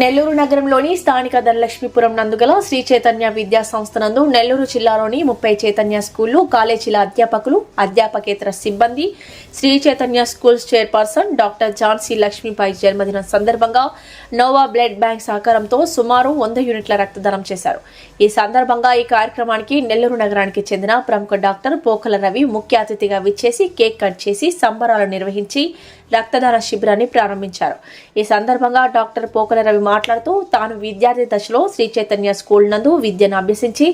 నెల్లూరు నగరంలోని స్థానిక ధనలక్ష్మీపురం నందుగల శ్రీ చైతన్య విద్యా సంస్థ నందు నెల్లూరు జిల్లాలోని ముప్పై చైతన్య స్కూళ్ళు కాలేజీల అధ్యాపకులు అధ్యాపకేతర సిబ్బంది Sri Chaitanya schools chairperson doctor Jhansi Lakshmibai జన్మదినం సందర్భంగా నోవా బ్లడ్ బ్యాంక్ సహకారంతో సుమారు వంద యూనిట్ల రక్తదానం చేశారు. ఈ సందర్భంగా ఈ కార్యక్రమానికి నెల్లూరు నగరానికి చెందిన ప్రముఖ డాక్టర్ పోకల రవి ముఖ్య అతిథిగా విచ్చేసి కేక్ కట్ చేసి సంబరాలు నిర్వహించి రక్తదాన శిబిరాన్ని ప్రారంభించారు. ఈ సందర్భంగా డాక్టర్ పోకల రవి మాట్లాడుతూ తాను విద్యార్థి దశలో శ్రీ చైతన్య స్కూల్ నందు విద్యను అభ్యసించి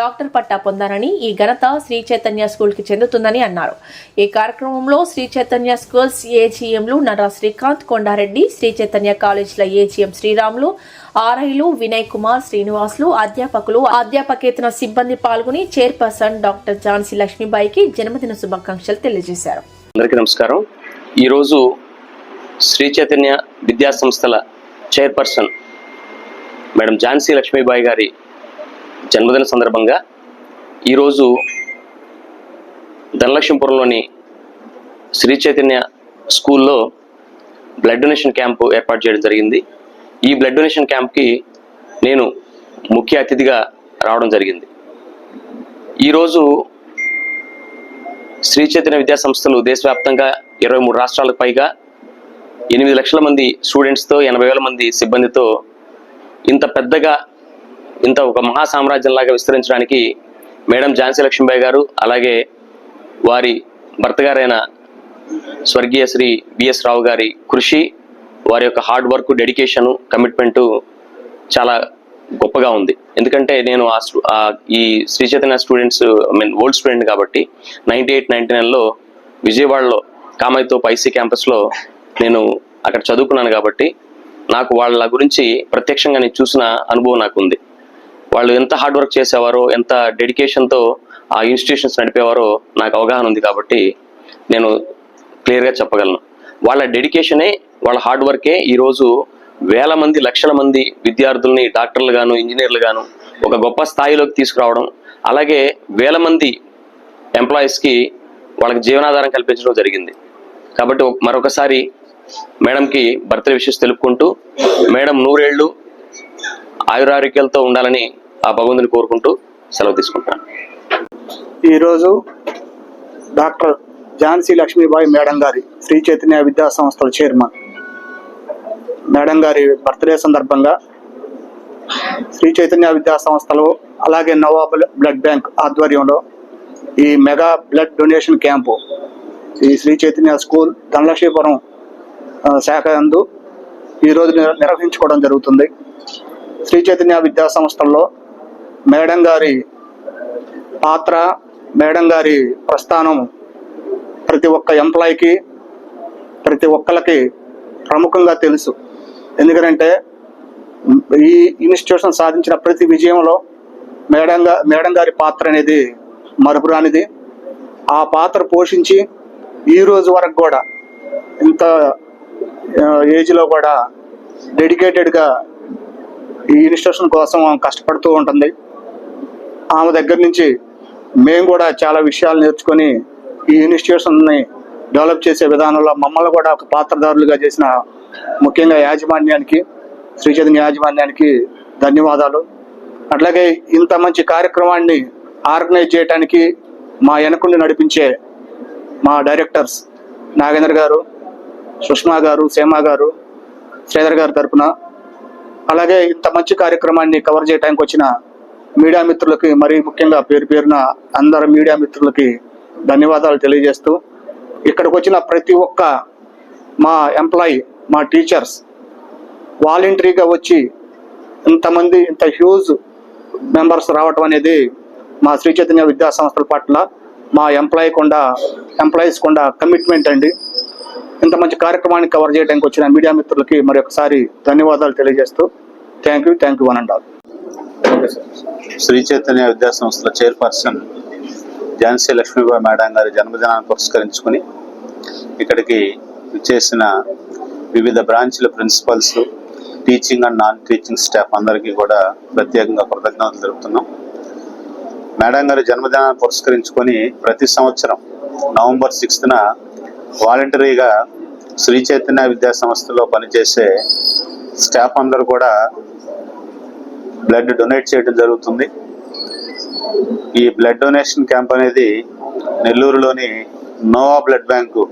డాక్టర్ పట్టా పొందానని ఈ ఘనత శ్రీ చైతన్య స్కూల్కి చెందుతుందని అన్నారు. ఈ కార్యక్రమంలో శ్రీ చైతన్య స్కూల్స్ ఏజీఎంలు నరా శ్రీకాంత్ కొండారెడ్డి శ్రీ చైతన్య కాలేజీల ఏజీఎం శ్రీరాములు ఆర్ఐలు వినయ్ కుమార్ శ్రీనివాసులు అధ్యాపకులు అధ్యాపకేతన సిబ్బంది పాల్గొని చైర్పర్సన్ డాక్టర్ ఝాన్సీ లక్ష్మీబాయికి జన్మదిన శుభాకాంక్షలు తెలియజేశారు. అందరికీ నమస్కారం. ఈరోజు శ్రీ చైతన్య విద్యా సంస్థల చైర్పర్సన్ మేడం ఝాన్సీ లక్ష్మీబాయి గారి జన్మదిన సందర్భంగా ఈరోజు ధనలక్ష్మీపురంలోని శ్రీ చైతన్య స్కూల్లో బ్లడ్ డొనేషన్ క్యాంపు ఏర్పాటు చేయడం జరిగింది. ఈ బ్లడ్ డొనేషన్ క్యాంప్కి నేను ముఖ్య అతిథిగా రావడం జరిగింది. ఈరోజు శ్రీ చైతన్య విద్యా సంస్థలు దేశవ్యాప్తంగా ఇరవై మూడు రాష్ట్రాలకు పైగా ఎనిమిది లక్షల మంది స్టూడెంట్స్తో ఎనభై వేల మంది సిబ్బందితో ఇంత పెద్దగా ఇంత ఒక మహా సామ్రాజ్యంలాగా విస్తరించడానికి మేడం ఝాన్సీ లక్ష్మీబాయి గారు అలాగే వారి భర్త గారైన స్వర్గీయ శ్రీ బిఎస్ రావు గారి కృషి వారి యొక్క హార్డ్ వర్క్ డెడికేషను కమిట్మెంటు చాలా గొప్పగా ఉంది. ఎందుకంటే నేను ఆ ఈ Sri Chaitanya students I mean old student కాబట్టి నైన్టీ ఎయిట్ నైన్టీ నైన్లో విజయవాడలో కామైతో పైసీ క్యాంపస్లో నేను అక్కడ చదువుకున్నాను కాబట్టి నాకు వాళ్ళ గురించి ప్రత్యక్షంగా నేను చూసిన అనుభవం నాకు ఉంది వాళ్ళు ఎంత హార్డ్ వర్క్ చేసేవారో ఎంత డెడికేషన్తో ఆ ఇన్స్టిట్యూషన్స్ నడిపేవారో నాకు అవగాహన ఉంది కాబట్టి నేను క్లియర్గా చెప్పగలను. వాళ్ళ డెడికేషనే వాళ్ళ హార్డ్ వర్కే ఈరోజు వేల మంది లక్షల మంది విద్యార్థుల్ని డాక్టర్లు గాను ఇంజనీర్లు గాను ఒక గొప్ప స్థాయిలోకి తీసుకురావడం అలాగే వేల మంది ఎంప్లాయీస్కి వాళ్ళకి జీవనాధారం కల్పించడం జరిగింది. కాబట్టి మరొకసారి మేడంకి బర్త్డే విషయస్ తెలుపుకుంటూ మేడం నూరేళ్ళు ఆయురారోగ్యాలతో ఉండాలని ఆ భగవంతుని కోరుకుంటూ సెలవు తీసుకుంటాను ఈరోజు డాక్టర్ ఝాన్సీ లక్ష్మీబాయి మేడం గారి శ్రీ చైతన్య విద్యా సంస్థల చైర్మన్ మేడం గారి బర్త్డే సందర్భంగా శ్రీ చైతన్య విద్యా సంస్థలు అలాగే నవాబ్ బ్లడ్ బ్యాంక్ ఆధ్వర్యంలో ఈ మెగా బ్లడ్ డొనేషన్ క్యాంపు ఈ శ్రీ చైతన్య స్కూల్ ధనలక్ష్మీపురం శాఖ అందు ఈరోజు నిర్వహించుకోవడం జరుగుతుంది. శ్రీ చైతన్య విద్యా సంస్థల్లో మేడం గారి పాత్ర మేడం గారి ప్రస్థానం ప్రతి ఒక్క ఎంప్లాయీకి ప్రతి ఒక్కరికి ప్రముఖంగా తెలుసు. ఎందుకంటే ఈ ఇన్స్టిట్యూషన్ సాధించిన ప్రతి విజయంలో మేడం మేడం గారి పాత్ర అనేది మరపురానిది ఆ పాత్ర పోషించి ఈ రోజు వరకు కూడా ఇంత ఏజ్లో కూడా డెడికేటెడ్గా ఈ ఇన్స్టిట్యూషన్ కోసం కష్టపడుతూ ఉంటుంది. ఆమె దగ్గర నుంచి మేము కూడా చాలా విషయాలు నేర్చుకొని ఈ ఇన్స్టిట్యూషన్ని డెవలప్ చేసే విధానంలో మమ్మల్ని కూడా ఒక పాత్రదారులుగా చేసిన ముఖ్యంగా యాజమాన్యానికి శ్రీచైతన్య యాజమాన్యానికి ధన్యవాదాలు. అట్లాగే ఇంత మంచి కార్యక్రమాన్ని ఆర్గనైజ్ చేయడానికి మా వెనకుండి నడిపించే మా డైరెక్టర్స్ నాగేంద్ర గారు సుష్మా గారు సేమా గారు శ్రీధర్ గారి తరఫున అలాగే ఇంత మంచి కార్యక్రమాన్ని కవర్ చేయడానికి వచ్చిన మీడియా మిత్రులకి మరీ ముఖ్యంగా పేరు పేరున అందరు మీడియా మిత్రులకి ధన్యవాదాలు తెలియజేస్తూ ఇక్కడికి వచ్చిన ప్రతి ఒక్క మా ఎంప్లాయీ మా టీచర్స్ వాలంటరీగా వచ్చి ఇంతమంది ఇంత హ్యూజ్ మెంబర్స్ రావటం అనేది మా శ్రీ చైతన్య విద్యా సంస్థల పట్ల మా ఎంప్లాయీ కొండ ఎంప్లాయీస్ కొండ కమిట్మెంట్ అండి. ఇంత మంచి కార్యక్రమాన్ని కవర్ చేయడానికి వచ్చిన మీడియా మిత్రులకి మరొకసారి ధన్యవాదాలు తెలియజేస్తూ thank you thank you one and all Sri Chaitanya విద్యా సంస్థల చైర్పర్సన్ ఝాన్సీ లక్ష్మీబాయి మేడం గారి జన్మదినాన్ని పురస్కరించుకుని ఇక్కడికి చేసిన వివిధ బ్రాంచ్ల principals teaching and non teaching staff అందరికీ కూడా ప్రత్యేకంగా కృతజ్ఞతలు తెలుపుతున్నాం. మేడం గారి జన్మదినాన్ని పురస్కరించుకొని ప్రతి సంవత్సరం నవంబర్ సిక్స్త్న వాలంటరీగా శ్రీ చైతన్య విద్యా సంస్థలో పనిచేసే స్టాఫ్ అందరూ కూడా బ్లడ్ డొనేట్ చేయడం జరుగుతుంది. ఈ బ్లడ్ డొనేషన్ క్యాంప్ అనేది నెల్లూరులోని Nova blood bank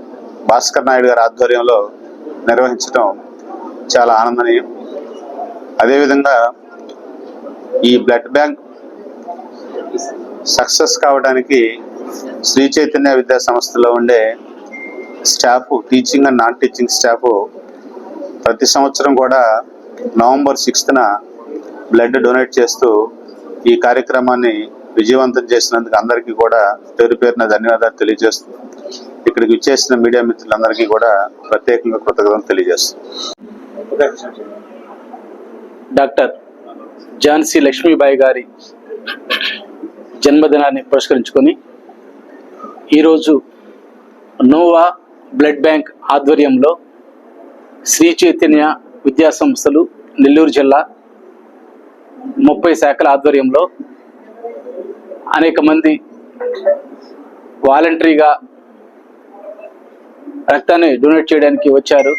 Bhaskar Naidu గారి ఆధ్వర్యంలో నిర్వహించడం చాలా ఆనందనీయం. అదేవిధంగా ఈ బ్లడ్ బ్యాంక్ సక్సెస్ కావడానికి శ్రీ చైతన్య విద్యా సంస్థలో ఉండే staff teaching and non teaching staff ప్రతి సంవత్సరం కూడా నవంబర్ సిక్స్త్న బ్లడ్ డొనేట్ చేస్తూ ఈ కార్యక్రమాన్ని విజయవంతం చేసినందుకు అందరికీ కూడా పేరు పేరున ధన్యవాదాలు తెలియజేస్తుంది ఇక్కడికి వచ్చేసిన మీడియా మిత్రులందరికీ కూడా ప్రత్యేకంగా కృతజ్ఞతలు తెలియజేస్తున్నాను డాక్టర్ ఝాన్సీ లక్ష్మీబాయి గారి జన్మదినాన్ని పురస్కరించుకొని ఈరోజు నోవా బ్లడ్ బ్యాంక్ ఆధ్వర్యంలో శ్రీ చైతన్య విద్యా సంస్థలు నెల్లూరు జిల్లా ముప్పై శాఖల ఆధ్వర్యంలో అనేక మంది వాలంటరీగా రక్తాన్ని డొనేట్ చేయడానికి వచ్చారు.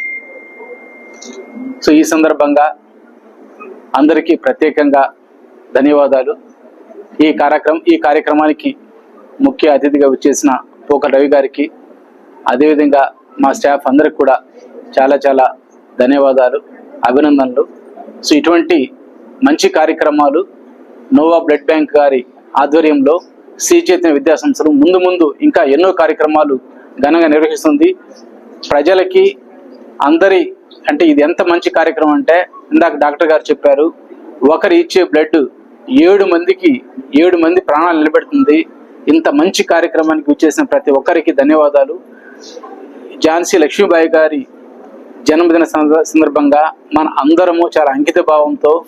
సో ఈ సందర్భంగా అందరికీ ప్రత్యేకంగా ధన్యవాదాలు. ఈ కార్యక్రమం ఈ కార్యక్రమానికి ముఖ్య అతిథిగా వచ్చేసిన పోకల రవి గారికి అదేవిధంగా మా స్టాఫ్ అందరికి కూడా చాలా చాలా ధన్యవాదాలు అభినందనలు. సో ఇటువంటి మంచి కార్యక్రమాలు నోవా బ్లడ్ బ్యాంక్ గారి ఆధ్వర్యంలో శ్రీ చైతన్య విద్యాసంస్థలు ముందు ముందు ఇంకా ఎన్నో కార్యక్రమాలు ఘనంగా నిర్వహిస్తుంది. ప్రజలకి అందరి అంటే ఇది ఎంత మంచి కార్యక్రమం అంటే ఇందాక డాక్టర్ గారు చెప్పారు ఒకరు ఇచ్చే బ్లడ్ ఏడు మందికి ఏడు మంది ప్రాణాలు నిలబెడుతుంది. ఇంత మంచి కార్యక్రమానికి వచ్చేసిన ప్రతి ఒక్కరికి ధన్యవాదాలు. ఝాన్సీ లక్ష్మీబాయి గారి జన్మదిన సంద- సందర్భంగా మన అందరము చాలా అంకిత భావంతో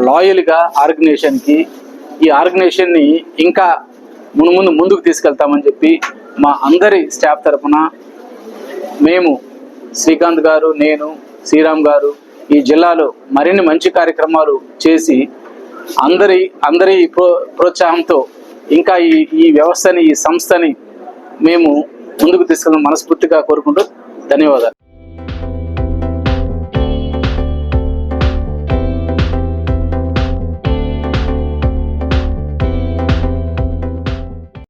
లాయల్గా ఆర్గనైజేషన్కి ఈ ఆర్గనైజేషన్ని ఇంకా మును ముందు ముందుకు తీసుకెళ్తామని చెప్పి మా అందరి స్టాఫ్ తరఫున మేము శ్రీకాంత్ గారు నేను శ్రీరామ్ గారు ఈ జిల్లాలో మరిన్ని మంచి కార్యక్రమాలు చేసి అందరి అందరి ప్రో ప్రోత్సాహంతో ఇంకా ఈ ఈ వ్యవస్థని ఈ సంస్థని మేము ముందుకు తీసుకెళ్ళిన మనస్ఫూర్తిగా కోరుకుంటూ ధన్యవాదాలు.